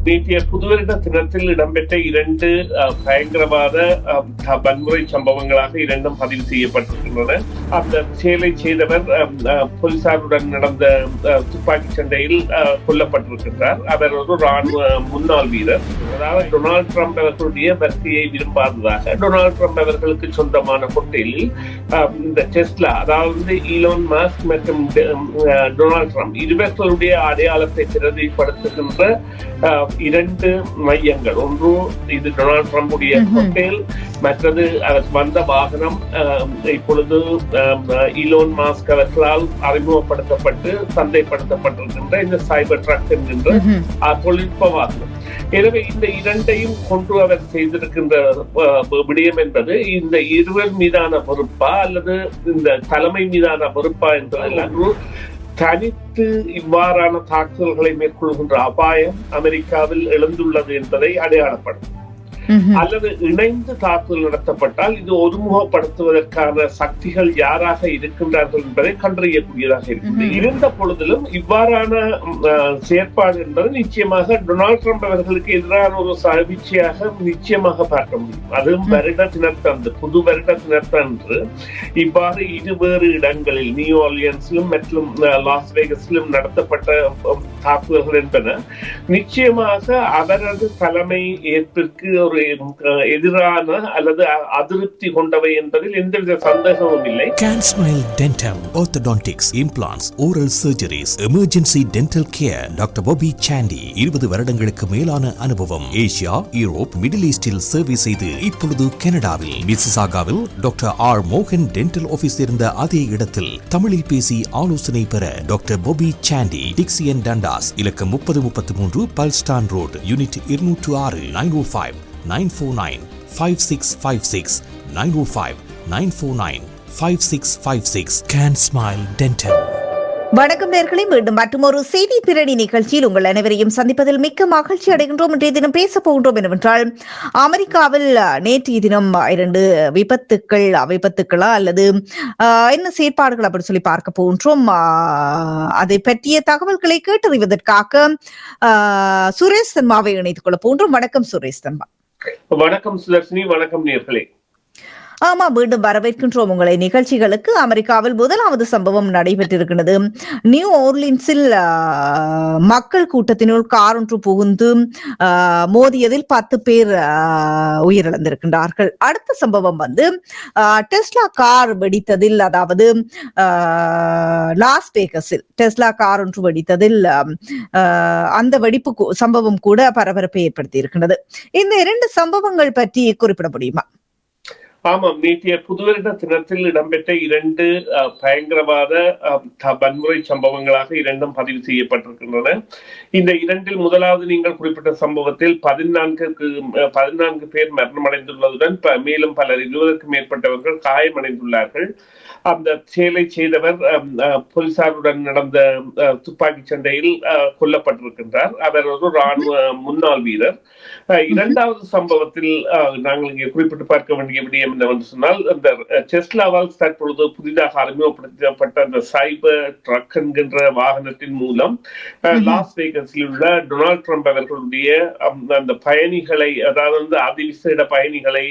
நேற்றைய புதுவருட தினத்தில் இடம்பெற்ற இரண்டு பயங்கரவாத வன்முறை சம்பவங்களாக இரண்டும் பதிவு செய்யப்பட்டிருக்கின்றன. அந்த செயலை செய்தவர் போலீசாருடன் நடந்த துப்பாக்கி சண்டையில் கொல்லப்பட்டிருக்கின்றார். அவர் ஒரு ராணுவ முன்னாள் வீரர். அதாவது டொனால்ட் ட்ரம்ப் அவர்களுடைய வரிசையை விரும்பாததாக. டொனால்ட் ட்ரம்ப் அவர்களுக்கு சொந்தமான ஹோட்டலில் அஹ், இந்த டெஸ்லா அதாவது ஈலோன் மாஸ்க் மற்றும் டொனால்டு டொனால்ட் ட்ரம்ப் இருவர்களுடைய அடையாளத்தை பிரதிப்படுத்துகின்ற அஹ், இரண்டு மையங்கள். ஒன்று இது டொனால்ட் ட்ரம்புடைய ஹோட்டல் மற்றது அவர் வந்த வாகனம் இப்பொழுது ஈலோன் மாஸ்க் அவர்களால் அறிமுகப்படுத்தப்பட்டு சந்தைப்படுத்தப்பட்டிருக்கின்ற இந்த சைபர் ட்ரக் என்கின்ற தொழில்நுட்ப வாகனம் எனவே இந்த இரண்டையும் கொண்டு அவர் செய்திருக்கின்ற விடயம் என்பது இந்த இருவர் மீதான பொறுப்பா அல்லது இந்த தலைமை மீதான பொறுப்பா என்பதெல்லாம் தனித்து இவ்வாறான தாக்குதல்களை மேற்கொள்கின்ற அபாயம் அமெரிக்காவில் எழுந்துள்ளது என்பதை அடையாளப்படும் அல்லது இணைந்து தாக்குதல் நடத்தப்பட்டால் இது ஒருமுகப்படுத்துவதற்கான சக்திகள் யாராக இருக்கின்றார்கள் என்பதை கண்டறியக்கூடியதாக இருக்கிறது. இருந்த பொழுதிலும் இவ்வாறான செயற்பாடு என்பது நிச்சயமாக டொனால்ட் ட்ரம்ப் அவர்களுக்கு எதிரான ஒரு சகிழ்ச்சியாக நிச்சயமாக பார்க்க முடியும் அதுவும். வருட தினத்தன்று புது வருட தினத்தன்று இவ்வாறு இருவேறு இடங்களில் நியூ ஆர்லியன்ஸிலும் மற்றும் லாஸ் வேகஸிலும் நடத்தப்பட்ட தாக்குதல்கள் என்பன நிச்சயமாக அவரது தலைமை ஏற்பிற்கு ஒரு எதிரான அல்லது அதிருப்தி கொண்டவை என்பதில் எந்தவித சந்தேகமும் இல்லை. Can Smile Dental, implants oral surgeries emergency dental care doctor Bobby Sandy இருபது வருடங்களுக்கு மேலான அனுபவம். ஏசியா யூரோப் மிடில் ஈஸ்டில் சேவை செய்து இப்பொழுது கனடாவில் மிசிசாகாவில் டாக்டர் ஆர் மோகன் டென்டல் ஆபீஸ் இருந்த அதே இடத்தில் தமிழில் பேசி ஆலோசனை பெற doctor Bobby Sandy Dixie and Dundas இலக்கம் முப்பது முப்பத்தி மூன்று பல்ஸ்டான் ரோடு யூனிட் இருநூற்று ஆறு nine O five nine four nine five six five six nine O five nine four nine five six five six can smile dental வணக்கம் நேர்களை மீண்டும் மற்றொரு செய்தி பிரணி நிகழ்ச்சியில் உங்கள் அனைவரையும் சந்திப்பதில் மிக்க மகிழ்ச்சி அடைகின்றோம். இன்றைய தினம் பேச போகின்றோம் என்னவென்றால் அமெரிக்காவில் நேற்றைய தினம் இரண்டு விபத்துக்கள் அஹ், விபத்துக்களா அல்லது என்ன செயற்பாடுகள் அப்படி சொல்லி பார்க்க போகின்றோம். அதை பற்றிய தகவல்களை கேட்டறிவதற்காக சுரேஷ் சர்மாவை இணைத்துக் கொள்ள போகின்றோம். வணக்கம் சுரேஷ் சர்மா. வணக்கம் சுதர்ஷினி வணக்கம் நேர்களே. ஆமா மீண்டும் வரவேற்கின்றோம் உங்களை. நிகழ்ச்சிகளுக்கு அமெரிக்காவில் முதலாவது சம்பவம் நடைபெற்றிருக்கிறது. நியூ ஓர்லின்ஸில் மக்கள் கூட்டத்தினுள் கார் ஒன்று புகுந்து ஆஹ், மோதியதில் பத்து பேர் ஆஹ், உயிரிழந்திருக்கின்றார்கள். அடுத்த சம்பவம் வந்து ஆஹ், டெஸ்லா கார் வெடித்ததில் அதாவது ஆஹ், லாஸ் வேகஸில் டெஸ்லா கார் ஒன்று வெடித்ததில் ஆஹ், அந்த வெடிப்பு சம்பவம் கூட பரபரப்பை ஏற்படுத்தி இருக்கின்றது இந்த இரண்டு சம்பவங்கள் பற்றி குறிப்பிட முடியுமா? ஆமாம் நேற்றைய புதுவருட தினத்தில் இடம்பெற்ற இரண்டு பயங்கரவாத வன்முறை சம்பவங்களாக இரண்டும் பதிவு செய்யப்பட்டிருக்கின்றன. இந்த இரண்டில் முதலாவது நீங்கள் குறிப்பிட்ட சம்பவத்தில் பதினான்குக்கு பதினான்கு பேர் மரணமடைந்துள்ளதுடன் மேலும் பலர் இருபதற்கும் மேற்பட்டவர்கள் காயமடைந்துள்ளார்கள். அந்த செயலை செய்தவர் போலீசாருடன் நடந்த துப்பாக்கி சண்டையில் கொல்லப்பட்டிருக்கின்றார். அவர் ஒரு ராணுவ முன்னாள் வீரர். இரண்டாவது சம்பவத்தில் நாங்கள் இங்கே குறிப்பிட்டு பார்க்க வேண்டிய விடயம் சொன்னால் இந்த அஹ், டெஸ்லாவால் தற்பொழுது புதிதாக அறிமுகப்படுத்தப்பட்ட அந்த சைபர் ட்ரக் என்கின்ற வாகனத்தின் மூலம். லாஸ் வேகஸில் உள்ள டொனால்ட் ட்ரம்ப் அவர்களுடைய அந்த பயணிகளை அதாவது வந்து அதிவிசேட பயணிகளை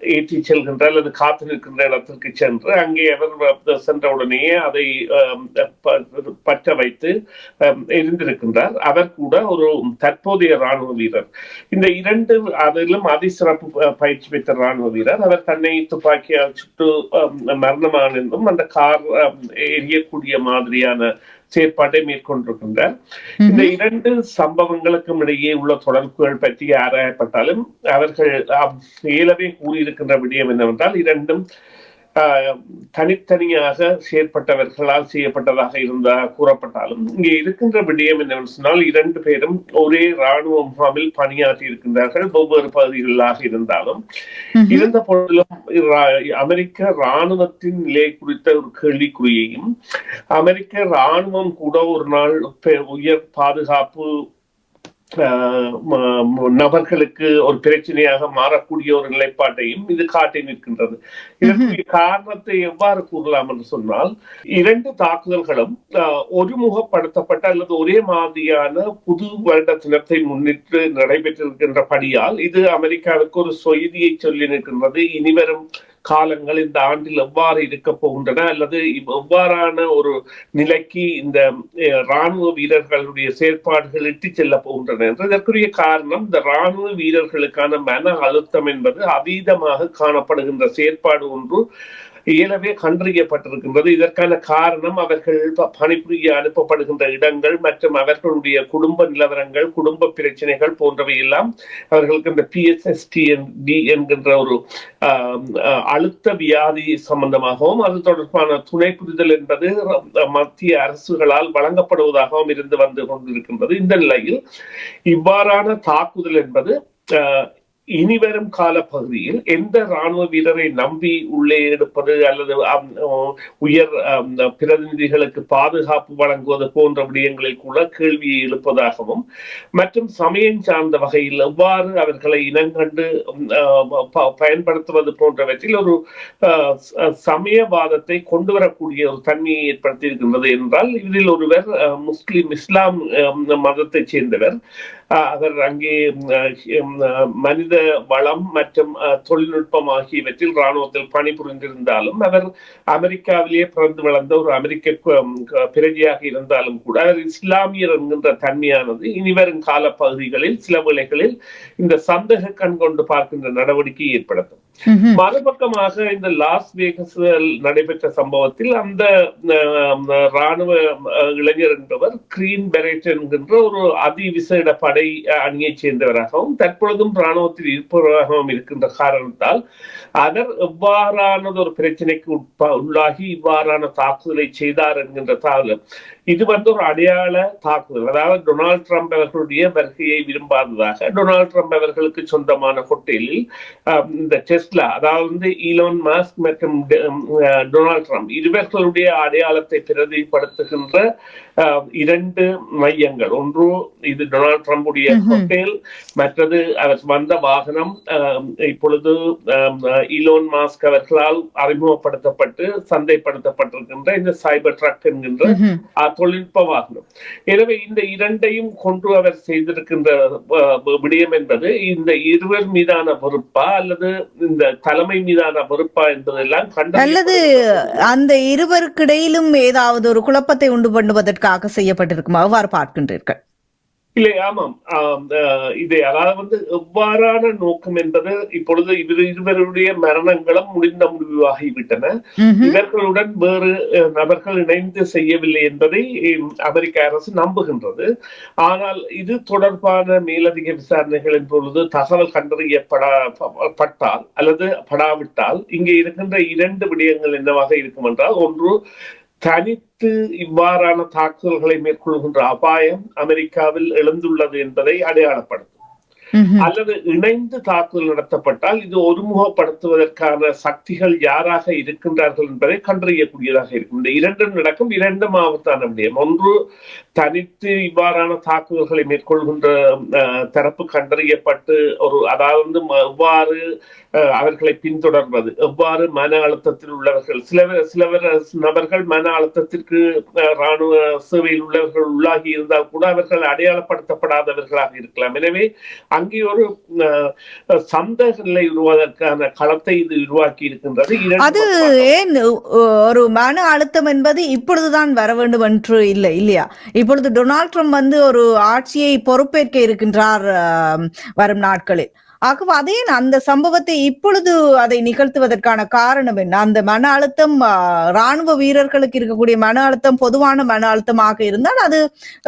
ஏற்றி செல்கின்ற அல்லது காத்து நிற்கின்ற இடத்திற்கு சென்று அங்கே அவர் வ- அதை பற்ற வைத்து எரிந்திருக்கின்றார். அவர் கூட ஒரு தற்போதைய ராணுவ வீரர். இந்த இரண்டு அதிலும் அதிசிறப்பு பயிற்சி பெற்ற ராணுவ வீரர். அவர் தன்னை துப்பாக்கியால் சுட்டு ஆம், அந்த கார் எரியக்கூடிய மாதிரியான செயற்பாட்டை மேற்கொண்டிருக்கின்றார் இந்த இரண்டு சம்பவங்களுக்கும் இடையே உள்ள தொடர்புகள் பற்றி ஆராயப்பட்டாலும் அவர்கள் இயலவே கூறியிருக்கின்ற விடயம் என்னவென்றால் இரண்டும் தனித்தனியாக செயற்பட்டவர்களால் செய்யப்பட்டதாக இருந்தா கூறப்பட்டாலும் இங்கே இருக்கின்ற விடயம் என்னவென்று சொன்னால் இரண்டு பேரும் ஒரே ராணுவ முகாமில் பணியாற்றி இருக்கின்றார்கள் ஒவ்வொரு பகுதிகளாக இருந்தாலும். இருந்த பொழுதிலும் அமெரிக்க ராணுவத்தின் நிலை குறித்த ஒரு கேள்விக்குறியையும் அமெரிக்க ராணுவம் கூட ஒரு நாள் உயர் பாதுகாப்பு நபர்களுக்கு ஒரு பிரச்சனையாக மாறக்கூடிய ஒரு நிலைப்பாட்டையும் இது காட்டி நிற்கின்றது. இதற்கு காரணத்தை எவ்வாறு கூறலாம் என்று சொன்னால் இரண்டு தாக்குதல்களும் ஒருமுகப்படுத்தப்பட்ட அல்லது ஒரே மாதிரியான புது வருட தினத்தை முன்னிட்டு நடைபெற்றிருக்கின்றபடியால் இது அமெரிக்காவுக்கு ஒரு செய்தியை சொல்லி நிற்கின்றது. இனிவரும் காலங்கள் இந்த ஆண்டில் எவ்வாறு இருக்க போகின்றன அல்லது எவ்வாறான ஒரு நிலைக்கு இந்த ராணுவ வீரர்களுடைய செயற்பாடுகள் இட்டு செல்ல போகின்றன என்று இதற்குரிய காரணம் இந்த ராணுவ வீரர்களுக்கான மன அழுத்தம் என்பது அதீதமாக காணப்படுகின்ற செயற்பாடு ஒன்று இயலவே கண்டறியப்பட்டிருக்கின்றது. இதற்கான காரணம் அவர்கள் ப- பணிபுரிய அனுப்பப்படுகின்ற இடங்கள் மற்றும் அவர்களுடைய குடும்ப நிலவரங்கள் குடும்ப பிரச்சனைகள் போன்றவை எல்லாம் அவர்களுக்கு இந்த பிஎஸ்எஸ்டி டி என்கின்ற ஒரு அழுத்த வியாதி சம்பந்தமாகவும் அது தொடர்பான துணை புரிதல் என்பது மத்திய அரசுகளால் வழங்கப்படுவதாகவும் இருந்து வந்து கொண்டிருக்கின்றது. இந்த நிலையில் இவ்வாறான தாக்குதல் என்பது ஆஹ், இனிவரும் கால பகுதியில் எந்த ராணுவ வீரரை நம்பி உள்ளே எடுப்பது அல்லது உயர் பிரதிநிதிகளுக்கு பாதுகாப்பு வழங்குவது போன்ற விடயங்களில் கூட கேள்வியை எழுப்பதாகவும் மற்றும் சமயம் சார்ந்த வகையில் எவ்வாறு அவர்களை இனங்கண்டு அஹ், ப- பயன்படுத்துவது போன்றவற்றில் ஒரு சமயவாதத்தை கொண்டு வரக்கூடிய ஒரு தன்மையை ஏற்படுத்தியிருக்கின்றது என்றால் இதில் ஒருவர் முஸ்லிம் இஸ்லாம் மதத்தைச் சேர்ந்தவர். அவர் அங்கே மனித வளம் மற்றும் தொழில்நுட்பம் ஆகியவற்றில் இராணுவத்தில் பணிபுரிந்திருந்தாலும் அவர் அமெரிக்காவிலேயே பிறந்து வளர்ந்த ஒரு அமெரிக்க கு- பிரஜையாக இருந்தாலும் கூட அவர் இஸ்லாமியர் என்கின்ற தன்மையானது இனிவரும் கால பகுதிகளில் சில வேளைகளில் இந்த சந்தேக கண் கொண்டு பார்க்கின்ற நடவடிக்கை ஏற்படுத்தும். மறுபக்கமாக இந்த லாஸ் வேகஸ் நடைபெற்ற சம்பவத்தில் அந்த ராணுவ இளைஞர் என்பவர் கிரீன் பெரேட் என்கின்ற ஒரு அதிவிசேட படை அணியைச் சேர்ந்தவராகவும் தற்பொழுதும் ராணுவத்தில் இருப்பவராகவும் இருக்கின்ற காரணத்தால் அவர் எவ்வாறானது ஒரு பிரச்சனைக்கு உட்ப உள்ளாகி இவ்வாறான தாக்குதலை செய்தார் என்கின்ற தாக்குதல் இது வந்து ஒரு அடையாள தாக்குதல். அதாவது டொனால்ட் ட்ரம்ப் அவர்களுடைய வருகையை விரும்பாததாக டொனால்ட் ட்ரம்ப் அவர்களுக்கு சொந்தமான ஹோட்டலில் இந்த டெஸ்லா அதாவது வந்து ஈலோன் மாஸ்க் மற்றும் டொனால்ட் ட்ரம்ப் இருவர்களுடைய அடையாளத்தை பிரதிபடுத்துகின்ற இரண்டு மையங்கள். ஒன்று இது டொனால்ட் ட்ரம்புடைய. ஹோட்டல் மற்றது அவர் வந்த வாகனம் இப்பொழுது ஈலோன் மாஸ்க் அவர்களால் அறிமுகப்படுத்தப்பட்டு சந்தைப்படுத்தப்பட்டிருக்கின்ற இந்த சைபர் ட்ரக் என்கின்ற தொழில்நுட்ப வாகனம் எனவே இந்த இரண்டையும் கொண்டு அவர் செய்திருக்கின்ற விடயம் என்பது இந்த இருவர் மீதான வெறுப்பா அல்லது இந்த தலைமை மீதான வெறுப்பா என்பதெல்லாம் அல்லது கண்டறியப்படுகிறது. அந்த இருவருக்கிடையிலும் ஏதாவது ஒரு குழப்பத்தை உண்டு பண்ணுவதற்காக செய்யப்பட்டிருக்குமா? அவ்வாறு பார்க்கின்றீர்கள். இல்லை ஆமாம். இது அதாவது வந்து எவ்வாறான நோக்கம் என்பது இப்பொழுது இவர் இருவருடைய மரணங்களும் முடிந்த முடிவாகிவிட்டன. இவர்களுடன் வேறு நபர்கள் இணைந்து செய்யவில்லை என்பதை அமெரிக்க அரசு நம்புகின்றது. ஆனால் இது தொடர்பான மேலதிக விசாரணைகளின் பொழுது தகவல் கண்டறியப்படாவிட்டால் அல்லது படாவிட்டால் இங்கே இருக்கின்ற இரண்டு விடயங்கள் என்னவாக இருக்கும் என்றால் ஒன்று தனித்து இவ்வாறான தாக்குதல்களை மேற்கொள்கின்ற அபாயம் அமெரிக்காவில் எழுந்துள்ளது என்பதை அடையாளப்படுத்தும். அல்லது இணைந்து தாக்குதல் நடத்தப்பட்டால் இது ஒருமுகப்படுத்துவதற்கான சக்திகள் யாராக இருக்கின்றார்கள் என்பதை கண்டறியக்கூடியதாக இருக்கும். இந்த இரண்டும் நடக்கும். இரண்டும் ஆபத்தான விடயம். ஒன்று தனித்து இவ்வாறான தாக்குதல்களை மேற்கொள்கின்ற அஹ், தரப்பு கண்டறியப்பட்டு ஒரு அதாவது அஹ், அவர்களை பின்தொடர்வது. எவ்வாறு மன அழுத்தத்தில் உள்ளவர்கள் சிலவர் சிலவர் நபர்கள் மன அழுத்தத்திற்கு அஹ், ராணுவ சேவையில் உள்ளவர்கள் உள்ளாகி இருந்தால் கூட அவர்கள் அடையாளப்படுத்தப்படாதவர்களாக இருக்கலாம். எனவே அங்கே ஒரு சந்தேக நிலை உருவாவதற்கான களத்தை இது உருவாக்கி இருக்கின்றது. அது. ஏன் ஒரு மன அழுத்தம் என்பது இப்பொழுதுதான் வர வேண்டும் என்று இல்லை இல்லையா? இப்பொழுது டொனால்ட் ட்ரம்ப் வந்து ஒரு ஆட்சியை பொறுப்பேற்க இருக்கின்றார் வரும் நாட்களில். ஆகவே அதே அந்த சம்பவத்தை இப்பொழுது அதை நிகழ்த்துவதற்கான காரணம் என்ன? அந்த மன அழுத்தம் ராணுவ வீரர்களுக்கு இருக்கக்கூடிய மன அழுத்தம் பொதுவான மன அழுத்தமாக இருந்தால் அது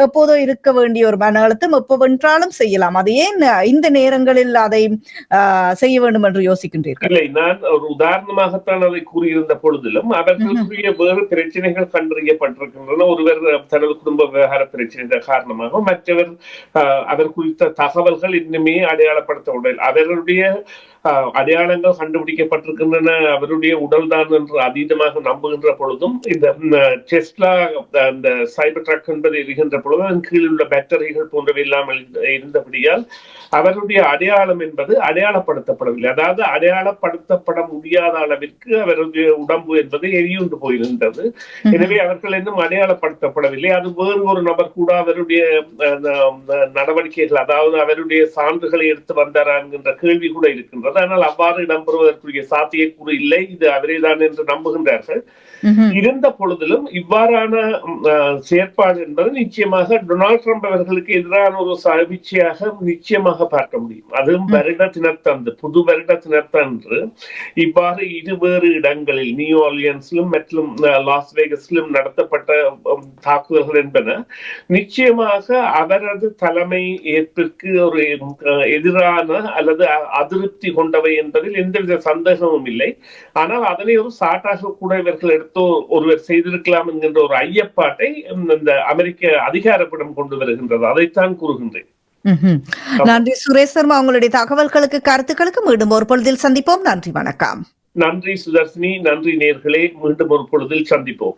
எப்போதோ இருக்க வேண்டிய ஒரு மன அழுத்தம் எப்பவென்றாலும் செய்யலாம். அது ஏன் இந்த நேரங்களில் அதை செய்ய வேண்டும் என்று யோசிக்கின்றீர்கள்? இல்லை நான் ஒரு உதாரணமாகத்தான் அதை கூறியிருந்த பொழுதிலும் அவர்களுக்குரிய வேறு பிரச்சனைகள் கண்டறியப்பட்டிருக்கின்றன. ஒருவர் தனது குடும்ப விவகார பிரச்சனை காரணமாக மற்றவர் அவர் குறித்த தகவல்கள் இன்னுமே அடையாளப்படுத்தவில்லை அவர்களுடைய ஆஹ், அடையாளங்கள் கண்டுபிடிக்கப்பட்டிருக்கின்றன அவருடைய உடல் தான் என்று அதீதமாக நம்புகின்ற பொழுதும் இந்த டெஸ்லா அந்த சைபர் ட்ரக் என்பது இருக்கின்ற பொழுது அதன் கீழ் உள்ள பேட்டரிகள் போன்றவை இல்லாமல் இருந்த- இருந்தபடியால் அவருடைய அடையாளம் என்பது அடையாளப்படுத்தப்படவில்லை. அதாவது அடையாளப்படுத்தப்பட முடியாத அளவிற்கு அவருடைய உடம்பு என்பது எரியுண்டு போயிருந்தது. எனவே அவர்கள் இன்னும் அடையாளப்படுத்தப்படவில்லை. அது வேறு ஒரு நபர் கூட அவருடைய நடவடிக்கைகள் அதாவது அவருடைய சான்றுகளை எடுத்து வந்தாரா என்கின்ற கேள்வி கூட இருக்கின்றது. ஆனால் அவ்வாறு இடம்பெறுவதற்குரிய சாத்தியக்கூறு இல்லை இது அவரேதான் என்று நம்புகின்றார்கள். இருந்த பொழுதிலும் இவ்வாறான செயற்பாடு என்பது நிச்சயமாக டொனால்ட் ட்ரம்ப் அவர்களுக்கு எதிரான ஒரு சமீட்சையாக நிச்சயமாக பார்க்க முடியும். அதுவும் வருட தினத்தன்று புது வருட தினத்தன்று இவ்வாறு இருவேறு இடங்களில் நியூ ஆர்லியன்ஸிலும் மற்றும் லாஸ் வேகஸிலும் நடத்தப்பட்ட தாக்குதல்கள் என்பன நிச்சயமாக அவரது தலைமை ஏற்பிற்கு ஒரு எதிரான அல்லது அதிருப்தி கொண்டவை என்பதில் எந்தவித சந்தேகமும் இல்லை. ஆனால் அதனை ஒரு சாட்டாக கூட இவர்கள் எடுத்தோ ஒருவர் செய்திருக்கலாம் என்கின்ற ஒரு ஐயப்பாட்டை இந்த அமெரிக்க அதிகாரப்படம் கொண்டு வருகின்றது. அதைத்தான் கூறுகின்றேன். நன்றி சுரேஷ் சர்மா. உங்களுடைய தகவல்களுக்கு கருத்துக்களுக்கு மீண்டும் ஒரு பொழுதில் சந்திப்போம். நன்றி வணக்கம். நன்றி சுதர்சினி நன்றி நேர்களே. மீண்டும் ஒரு பொழுதில் சந்திப்போம்.